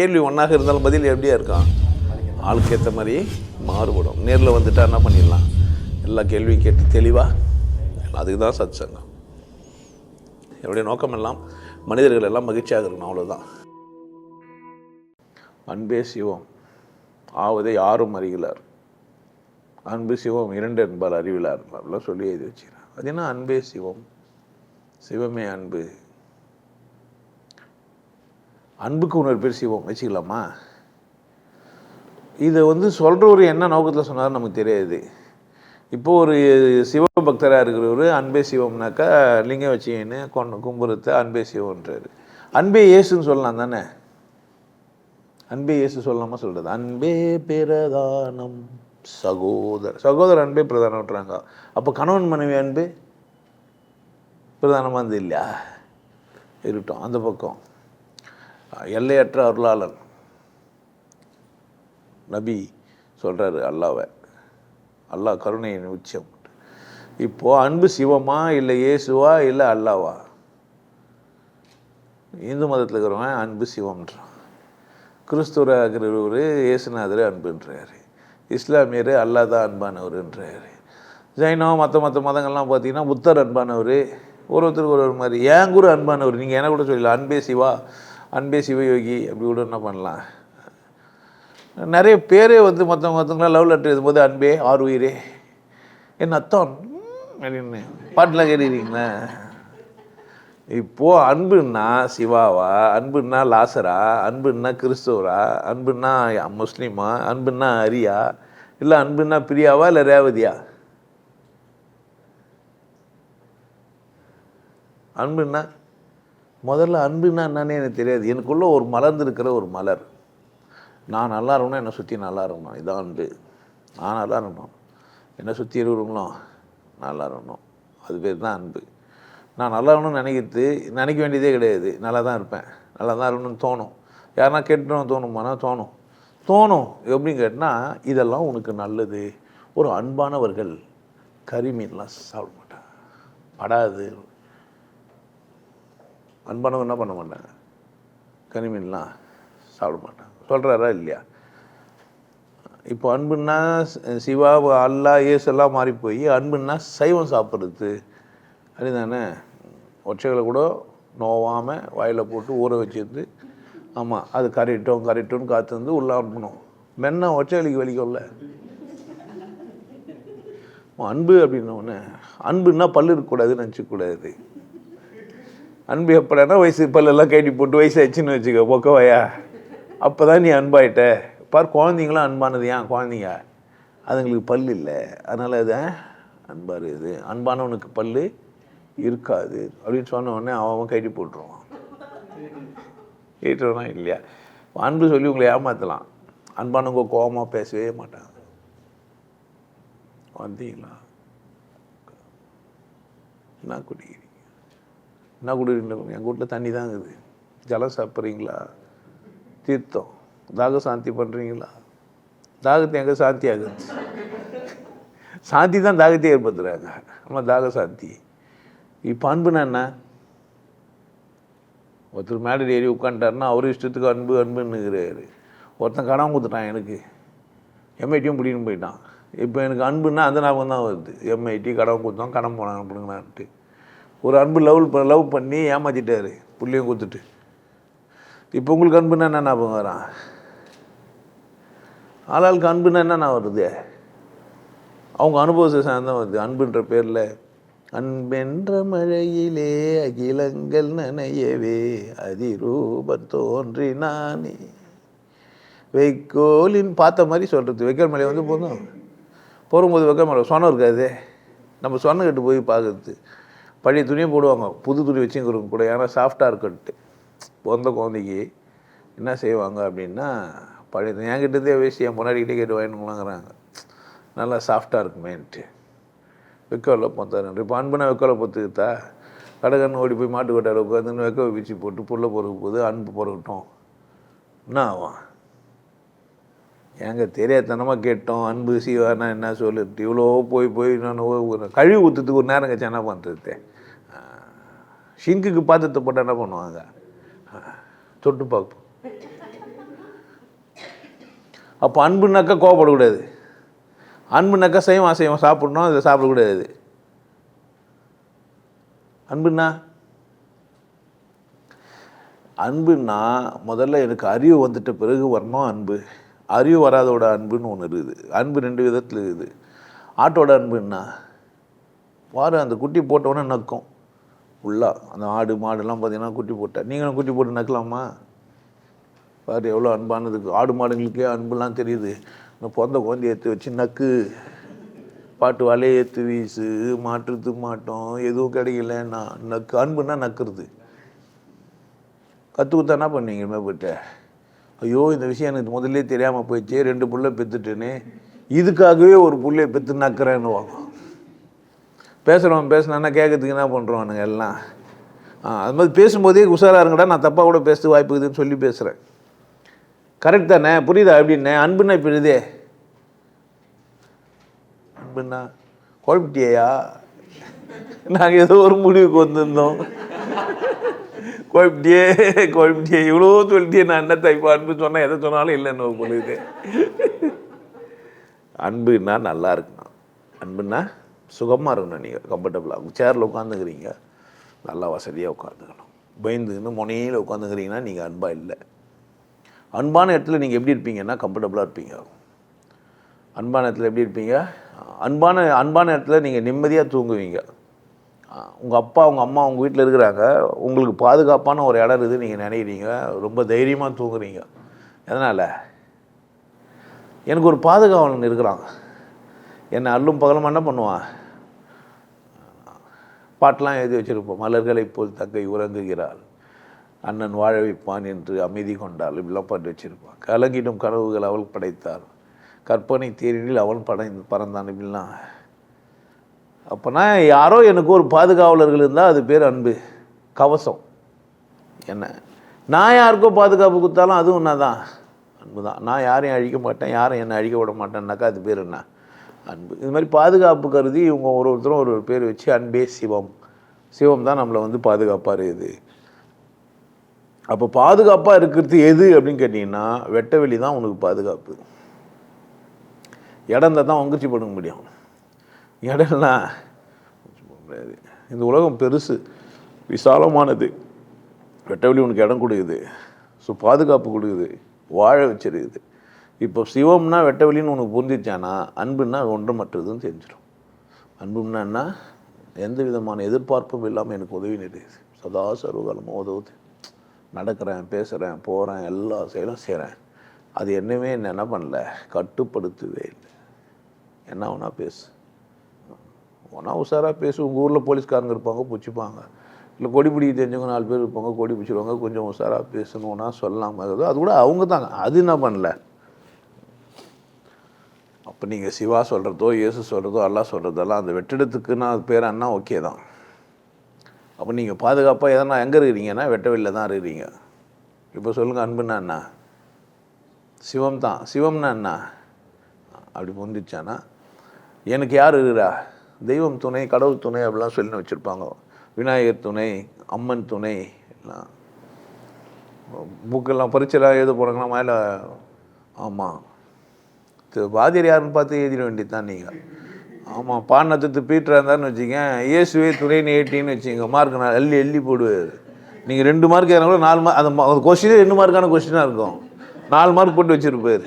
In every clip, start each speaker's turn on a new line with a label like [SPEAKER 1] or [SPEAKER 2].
[SPEAKER 1] கேள்வி ஒன்றாக இருந்தாலும் பதில் எப்படியா இருக்கான் ஆளுக்கு ஏற்ற மாதிரி மாறுபடும். நேரில் வந்துட்டா என்ன பண்ணிடலாம்? எல்லா கேள்வியும் கேட்டு தெளிவாக அதுக்கு தான் சத் சங்கம் என்னுடைய நோக்கம் எல்லாம் மனிதர்கள் எல்லாம் மகிழ்ச்சியாக இருக்கணும் அவ்வளோதான் அன்பே சிவம். ஆவதை யாரும் அறிகிறார் அன்பு சிவம் இரண்டு என்பார் அறிவிலார். அப்படிலாம் சொல்லி எழுதி வச்சுக்கிறேன் அது என்ன? அன்பே சிவம். சிவமே அன்பு. அன்புக்கு இன்னொரு பேர் சிவம் வச்சுக்கலாமா? இதை வந்து சொல்கிறவர் என்ன நோக்கத்தில் சொன்னார் நமக்கு தெரியாது. இப்போ ஒரு சிவபக்தராக இருக்கிறவர் அன்பே சிவம்னாக்கா லிங்கம் வச்சுக்கின்னு கொண்டு கும்புறத்தை அன்பே சிவம்ன்றார். அன்பே இயேசுன்னு சொல்லலாம் தானே? அன்பே இயேசு சொல்லாமல் சொல்கிறது அன்பே பிரதானம் சகோதர சகோதர அன்பே பிரதானம்ன்றாங்க. அப்போ கணவன் மனைவி அன்பு பிரதானமாக இருந்தது இல்லையா? இருக்கட்டும். அந்த பக்கம். எல்லையற்ற அருளாளன். நபி சொல்கிறாரு அல்லாவை. அல்லாஹ் கருணையின் உச்சம் இப்போது அன்பு சிவமா இல்லை இயேசுவா இல்லை அல்லாவா? இந்து மதத்தில் இருக்கிறவன் அன்பு சிவம்ன்றான். கிறிஸ்துவராகிறவர் இயேசுநாதர் அன்புன்றாரு. இஸ்லாமியர் அல்லா தான் அன்பானவருன்றாரு. ஜைனம் மற்ற மற்ற மதங்கள்லாம் பார்த்தீங்கன்னா புத்தர் அன்பானவர் ஒரு ஒருத்தருக்கு ஒரு ஒரு மாதிரி. ஏன் கூட அன்பானவர்? நீங்கள் என்ன கூட சொல்லல அன்பே சிவா. அன்பே சிவயோகி அப்படி கூட என்ன பண்ணலாம்? நிறைய பேரே வந்து மற்றவங்க மற்றவங்களாம் லவ் லெட்டர் எழுதும்போது அன்பே ஆறு உயிரே என் அத்தான் அப்படின்னு பாட்டெலாம் கேட்டுக்கிறீங்களா? இப்போது அன்புன்னா சிவாவா? அன்புன்னா லாசரா? அன்புன்னா கிறிஸ்துவரா? அன்புன்னா முஸ்லீமா? அன்புன்னா அரியா? இல்லை அன்புன்னா பிரியாவா இல்லை ரேவதியா? அன்புன்னா முதல்ல அன்புனா என்னன்னே எனக்கு தெரியாது. எனக்குள்ளே ஒரு மலர்ந்திருக்கிற ஒரு மலர். நான் நல்லா இருக்கணும் என்னை சுற்றி நல்லா இருக்கணும். இதான் அன்பு. நான் நல்லா இருக்கணும். என்னை சுற்றி இருக்கிறவங்களும் நல்லா இருக்கணும். அது பேர் தான் அன்பு. நான் நல்லா இருக்கணும்னு நினைக்கிறது நினைக்க வேண்டியதே கிடையாது. நல்லா தான் இருப்பேன். நல்லா தான் இருக்கணும்னு தோணும். யாருன்னா கேட்டுன்னு தோணுமானா தோணும். தோணும். எப்படின்னு கேட்டால் இதெல்லாம் உனக்கு நல்லது. ஒரு அன்பானவர்கள் கறி மீன்லாம் சாப்பிட மாட்டாங்க. படாது. அன்பானவங்க என்ன பண்ண மாட்டாங்க? கனிமீன்லாம் சாப்பிட மாட்டாங்க. சொல்கிறாரா இல்லையா? இப்போ அன்புன்னா சிவா அல்லா ஏசு எல்லாம் மாறி போய் அன்புன்னா சைவம் சாப்பிட்றது. அப்படிதானே? ஒற்றைகளை கூட நோவாமல் வாயில் போட்டு ஊற வச்சிருந்து ஆமாம் அது கரையிட்டோம் கரையிட்டோம்னு காத்து வந்து உள்ளே அனுப்பணும். மென்ன ஒற்றைகளுக்கு வலிக்கும்ல அன்பு அப்படின்னோடனே அன்புன்னா பல்லு இருக்கக்கூடாதுன்னு நினச்சிக்கூடாது அன்பு எப்படின்னா வயசு பல்லெல்லாம் கட்டி போட்டு வயசு ஆச்சுன்னு வச்சுக்கோ பொக்கவாயா? அப்போ தான் நீ அன்பாயிட்ட. பார் குழந்தைங்களாம் அன்பானது. ஏன் குழந்தைங்க? அதுங்களுக்கு பல் இல்லை. அதனால் அது அன்பாக இருக்குது. அன்பானவனுக்கு பல் இருக்காது. அப்படின்னு சொன்ன உடனே அவன் அவன் கட்டி போட்டுருவான். கேட்டுருவானா இல்லையா? அன்பு சொல்லி உங்களை ஏமாற்றலாம் அன்பானவங்க கோபமாக பேசவே மாட்டாங்க. வந்தீங்களா என்ன குடிக்கிறேன் என்ன குடிக்கிறீங்க எங்கள் வீட்டில் தண்ணி தான் இருக்குது. ஜலம் சாப்பிட்றீங்களா? தீர்த்தம். தாக சாந்தி பண்ணுறீங்களா தாகத்தை எங்கே சாந்தி ஆகுது? சாந்தி தான் தாகத்தை ஏற்படுத்துகிறாங்க நம்ம தாக சாந்தி. இப்போ அன்புனா என்ன? ஒருத்தர் மேடை ஏறி உட்காந்துட்டாருன்னா அவர் இஷ்டத்துக்கு அன்பு அன்புன்னுங்கிறாரு ஒருத்தன் கடன் கொடுத்துட்டான் எனக்கு. எம்ஐடியும் பிடின்னு போயிட்டான். இப்போ எனக்கு அன்புன்னா அந்த ஞாபகம் தான் வருது. எம்ஐடி கடன் கொடுத்தோம் கடன் போனாங்க அப்படிங்கிறான்ட்டு ஒரு அன்பு லவ் லவ் பண்ணி ஏமாற்றிட்டார் புள்ளையும் கொடுத்துட்டு. இப்போ உங்களுக்கு அன்புன்னா என்ன ஞாபகம் வரான் ஆளாளுக்கு அன்புன்னா என்ன வருது? அவங்க அனுபவத்தை சார்ந்தான் வருது. அன்புன்ற பேரில் அன்பென்ற மழையிலே அகிலங்கள் நனையவே அதிரூபம் தோன்றி நானே வைக்கோலின் பார்த்த மாதிரி சொல்கிறது வைக்கோல் மலை வந்து போதும். போகும்போது வைக்கோல் மலை சொன்னம் இருக்காது. நம்ம சொன்ன கட்டு போய் பார்க்குறது. பழைய துணியை போடுவாங்க. புது துணி வச்சுக்கிறவங்க கூட. ஏன்னா சாஃப்டாக இருக்கட்டு பிறந்த குழந்தைக்கு என்ன செய்வாங்க அப்படின்னா பழைய துணி. என்கிட்டதே வேஸ்ட் என் முன்னாடிக்கிட்டே கேட்டு வாங்கினாங்கிறாங்க நல்லா சாஃப்டாக இருக்குமேன்ட்டு. வெக்கோலில் பார்த்தாரு இப்போ அன்புனா வெக்கோலில் பொத்துக்கிட்டா கடைக்கண்ணு ஓடி போய் மாட்டு கொட்டார உட்காந்து வெக்க பிச்சு போட்டு புல்ல பொறுக்க போகுது அன்பு பொறுக்கட்டும். என்ன ஆகும்? ஏங்க தெரியாதனமாக கேட்டோம். அன்பு சிவானா என்ன சொல்லு? இவ்வளோ போய் போய் நான் ஒரு கழுவி ஊற்றுறதுக்கு ஒரு நேரம் கழிச்சு என்ன பண்ணுறது ஷிங்குக்கு பாத்திரத்தை போட்டால் என்ன பண்ணுவாங்க? தொட்டு பார்ப்போம். அப்போ அன்புனாக்கா கோவப்படக்கூடாது. அன்புனாக்கா செய்வோம் அசைவம் சாப்பிடணும் அதில் சாப்பிடக்கூடாது. அன்புன்னா அன்புன்னா முதல்ல எனக்கு அறிவு வந்துட்ட பிறகு வரணும் அன்பு. அறிவு வராதோட அன்புன்னு ஒன்று இருக்குது. அன்பு ரெண்டு விதத்தில் இருக்குது. ஆட்டோட அன்புன்னா பாரு அந்த குட்டி போட்டவொடனே நக்கும். உள்ளா அந்த ஆடு மாடுலாம் பார்த்தீங்கன்னா குட்டி போட்ட. நீங்களும் குட்டி போட்டு நக்கலாமா? பாரு எவ்வளோ அன்பானதுக்கு ஆடு மாடுங்களுக்கே அன்புலாம் தெரியுது. இந்த பிறந்த குழந்தைய ஏற்றி வச்சு நக்கு. பாட்டு வலையை ஏற்று வீசு மாற்றுத்து மாட்டோம். எதுவும் கிடைக்கலன்னா நக்கு அன்புன்னா நக்குறது. கற்று கொடுத்தா என்ன போயிட்டு? ஐயோ இந்த விஷயம் எனக்கு முதல்ல தெரியாமல் போயிடுச்சு ரெண்டு புள்ள பெற்றுட்டேனே இதுக்காகவே ஒரு புள்ளைய பெற்று நக்கிறேன்னு வாங்க பேசுகிறவன் பேசினான்னா கேட்கறதுக்கு என்ன பண்ணுறோம் எல்லாம்? ஆ அது மாதிரி பேசும்போதே உஷாராக இருங்கடா நான் தப்பாக கூட பேசுறது வாய்ப்பு இருக்குதுன்னு சொல்லி பேசுகிறேன் கரெக்ட் தானே? புரியுதா அப்படின்னே அன்புன்னா இப்போ இதே அன்புன்னா குழப்பிட்டியா நாங்கள் ஏதோ ஒரு முடிவுக்கு வந்திருந்தோம். கோயம்புட்டியே கோயம்புட்டியே இவ்வளோ சொல்லிட்டே நான் என்ன தைப்பா அன்பு சொன்னால் எதை சொன்னாலும் இல்லைன்னு பொழுது அன்புனா நல்லா இருக்கணும். அன்புன்னா சுகமாக இருக்கணும் நீங்கள் கம்ஃபர்டபுளாக சேரில் உட்காந்துக்கிறீங்க நல்லா வசதியாக உட்காந்துக்கணும் பயந்துக்கின்னு முனையில் உட்காந்துக்கிறீங்கன்னா நீங்கள் அன்பாக இல்லை. அன்பான இடத்துல நீங்கள் எப்படி இருப்பீங்கன்னா கம்ஃபர்டபுளாக இருப்பீங்க. அன்பான இடத்துல எப்படி இருப்பீங்க? அன்பான அன்பான இடத்துல நீங்கள் நிம்மதியாக தூங்குவீங்க. உங்கள் அப்பா உங்கள் அம்மா உங்கள் வீட்டில் இருக்கிறாங்க. உங்களுக்கு பாதுகாப்பான ஒரு இடம் இருக்குது நீங்கள் நினைக்கிறீங்க. ரொம்ப தைரியமாக தூங்குறீங்க. எதனால்? எனக்கு ஒரு பாதுகாவலன் இருக்கிறாங்க என்னை அல்லும் பகலும் என்ன பண்ணுவான்? பாட்டெலாம் எழுதி வச்சுருப்போம். மலர்களை போல் தங்கை உறங்குகிறாள். அண்ணன் வாழ வைப்பான் என்று அமைதி கொண்டாள். இப்படிலாம் பாட்டு வச்சுருப்பான். கலங்கிடும் கனவுகள் அவள் படைத்தாள். கற்பனை தேரில் அவன் படை பறந்தான். இப்படிலாம். அப்போனா யாரோ எனக்கு ஒரு பாதுகாவலர்கள் இருந்தால் அது பேர் அன்பு கவசம். என்ன? நான் யாருக்கோ பாதுகாப்பு கொடுத்தாலும் அதுவும் என்ன தான் அன்பு தான் நான் யாரையும் அழிக்க மாட்டேன் யாரும் என்னை அழிக்க விட மாட்டேன்னாக்கா அது பேர் என்ன? அன்பு. இது மாதிரி பாதுகாப்பு கருதி இவங்க ஒரு ஒருத்தரும் ஒரு ஒரு பேர் வச்சு அன்பே சிவம். சிவம் தான் நம்மளை வந்து பாதுகாப்பாக இருக்குது அப்போ பாதுகாப்பாக இருக்கிறது எது அப்படின்னு கேட்டிங்கன்னா வெட்ட வெளி தான் உனக்கு பாதுகாப்பு. இடந்த தான் உங்கச்சி பண்ண முடியும். இடம்லாம் முடியாது இந்த உலகம் பெருசு விசாலமானது. வெட்டவெளி உனக்கு இடம் கொடுக்குது. ஸோ பாதுகாப்பு கொடுக்குது. வாழ வச்சிருக்குது. இப்போ சிவம்னா வெட்டவெளின்னு உனக்கு புரிஞ்சிச்சானா அன்புன்னா ஒன்றுமற்றதுன்னு தெரிஞ்சிடும் அன்புன்னா என்ன? எந்த விதமான எதிர்பார்ப்பும் இல்லாமல் எனக்கு உதவி நிறையுது சதா சர்வகாலமாக உதவுது. நடக்கிறேன் பேசுகிறேன் போகிறேன் எல்லா செயலும் செய்கிறேன் அது என்னவே என்ன என்ன பண்ணல? கட்டுப்படுத்தவே இல்லை. என்ன வேணா பேசு. ஒன்றா உஷாராக பேசு உங்கள் ஊரில் போலீஸ்காரங்க இருப்பாங்க பிடிச்சிப்பாங்க. இல்லை கொடி பிடிக்க தெரிஞ்சவங்க நாலு பேர் இருப்பாங்க கொடி பிடிச்சிருவாங்க கொஞ்சம் உஷாராக பேசணும்னா சொல்லலாம் அது கூட அவங்க தாங்க. அது என்ன பண்ணல? அப்போ நீங்கள் சிவா சொல்கிறதோ இயேசு சொல்கிறதோ அல்லாஹ் சொல்கிறதெல்லாம் அந்த வெற்றிடத்துக்குன்னா அது பேரான்னா ஓகே தான். அப்போ நீங்கள் பாதுகாப்பாக எதனா எங்கே இருக்கிறீங்கன்னா வெட்டவெளியில் தான் இருக்கிறீங்க. இப்போ சொல்லுங்கள் அன்புன்னா என்ன சிவம் தான். சிவம்னா என்ன? அப்படி புரிஞ்சிச்சானா எனக்கு யார் இருக்கிறா? தெய்வம் துணை கடவுள் துணை அப்படிலாம் சொல்லி வச்சுருப்பாங்க. விநாயகர் துணை அம்மன் துணை எல்லாம். புக்கெல்லாம் பரீட்சைலாம் எழுத போகிறாங்கன்னா மேலே? ஆமாம் வாதியர் யாருன்னு பார்த்து எழுதிட வேண்டியது தான் நீங்கள் ஆமாம் பாண்டத்துக்கு பீட்டராக இருந்தாருன்னு வச்சுங்க இயேசுவே துணைன்னு ஏட்டின்னு வச்சுங்க மார்க் நான் எள்ளி எள்ளி போடுவார். நீங்கள் ரெண்டு மார்க் ஏறினா கூட நாலு மார்க் அந்த கொஸ்டினே ரெண்டு மார்க்கான கொஸ்டினாக இருக்கும். நாலு மார்க் போட்டு வச்சுருப்பார்.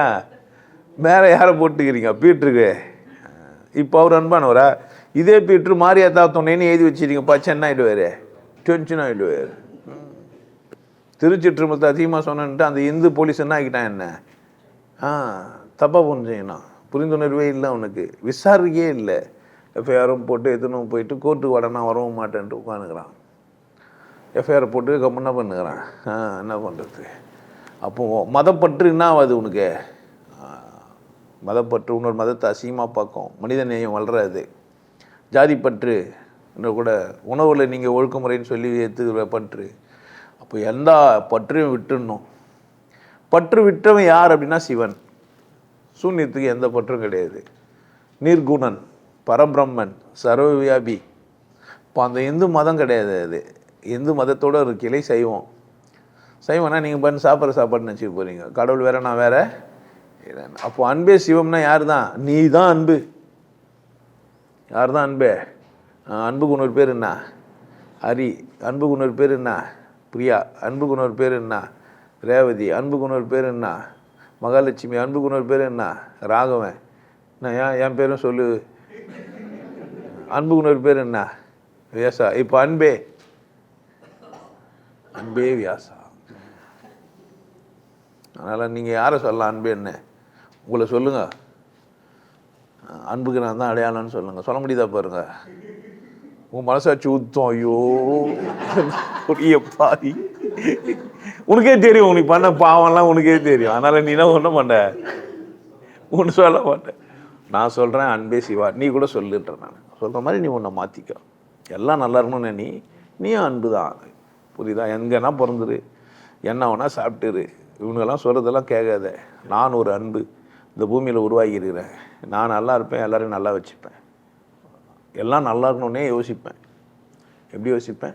[SPEAKER 1] ஏன்? வேறு யாரை போட்டுக்கிறீங்க? பீட்ருக்கு இப்போ அவர் அன்பானவரா இதே பீட்ரு மாரியாத்தா துணைன்னு எழுதி வச்சிருக்கீங்கப்பா சென்னை ஆகிடுவார் டென்ஷன் ஆகிடுவார் திருச்சிற்றுமத்தை அதிகமாக சொன்னன்ட்டு அந்த இந்து போலீஸ் என்ன ஆகிட்டான் என்ன? ஆ தப்பாக புரிஞ்சுங்கண்ணா புரிந்துணர்வே இல்லை அவனுக்கு. விசாரிக்கையே இல்லை. எஃப்ஐஆரும் போட்டு எத்தனும் போயிட்டு கோர்ட்டுக்கு உடனே வரவும் மாட்டேன்ட்டு உட்காந்துக்கிறான். எஃப்ஐஆர் போட்டு கம்மன்னா பண்ணுகிறான் ஆ என்ன பண்ணுறது அப்போது மதப்பற்று என்ன ஆகுது உனக்கு? மதப்பற்று இன்னொரு மதத்தை அசிங்கமாக பார்க்கும். மனித நேயம் வளராது. ஜாதிப்பற்று இன்னும் கூட உணவில் நீங்கள் ஒழுக்கமுறைன்னு சொல்லி ஏற்றுக்கிற பற்று. அப்போ எந்த பற்றையும் விட்டுடணும் பற்று விட்டவன் யார் அப்படின்னா சிவன். சூன்யத்துக்கு எந்த பற்றும் கிடையாது. நீர்குணன் பரபிரம்மன் சர்வவியாபி. இப்போ அந்த இந்து மதம் கிடையாது அது. இந்து மதத்தோட ஒரு கிளை சைவம். சைவம்னா நீங்கள் பண்ணி சாப்பிட்ற சாப்பாடுன்னு நினச்சிட்டு போகிறீங்க கடவுள் வேற நான் வேறு. அப்போ அன்பே சிவம்னா யார் தான் நீ தான் அன்பு? யார் தான் அன்பே அன்புக்கு இன்னொரு பேர் என்ன? ஹரி. அன்புக்கு இன்னொரு பேர் என்ன? பிரியா. அன்புக்கு இன்னொரு பேர் என்ன? ரேவதி. அன்புக்கு இன்னொரு பேர் என்ன? மகாலட்சுமி. அன்புக்கு இன்னொரு பேர் என்ன? ராகவன். நான் ஏன் என் பேரும் சொல்லு? அன்புக்கு இன்னொரு பேர் என்ன? வியாசா. இப்போ அன்பே. அன்பே வியாசா. அதனால் நீங்கள் யாரை சொல்லலாம்? அன்பே என்ன? உங்களை சொல்லுங்கள் அன்புக்கு நான் தான் அடையாளம்னு சொல்லுங்கள் சொல்ல முடியுதா பாருங்க? உன் மனசாட்சி உத்தம் ஐயோ. பெரிய பாதி உனக்கே தெரியும். உனக்கு பண்ண பாவம்லாம் உனக்கே தெரியும். அதனால் நீ என்ன ஒன்றும் பண்ண? ஒன்று சொல்ல மாட்டேன் நான் சொல்கிறேன் அன்பே சிவா. நீ கூட சொல்லுன்ற நான். சொல்கிற மாதிரி நீ உன்னை மாற்றிக்க எல்லாம் நல்லா இருக்கணும்னு நீ நீயும் அன்பு தான். புரியுதா? எங்கன்னா பிறந்துரு. என்ன வேணால் சாப்பிட்டுரு. இவனுங்கெல்லாம் சொல்கிறதெல்லாம் கேட்காத. நான் ஒரு அன்பு. இந்த பூமியில் உருவாகி இருக்கிறேன். நான் நல்லா இருப்பேன் எல்லோரையும் நல்லா வச்சுப்பேன். எல்லாம் நல்லா இருக்கணுன்னே யோசிப்பேன். எப்படி யோசிப்பேன்?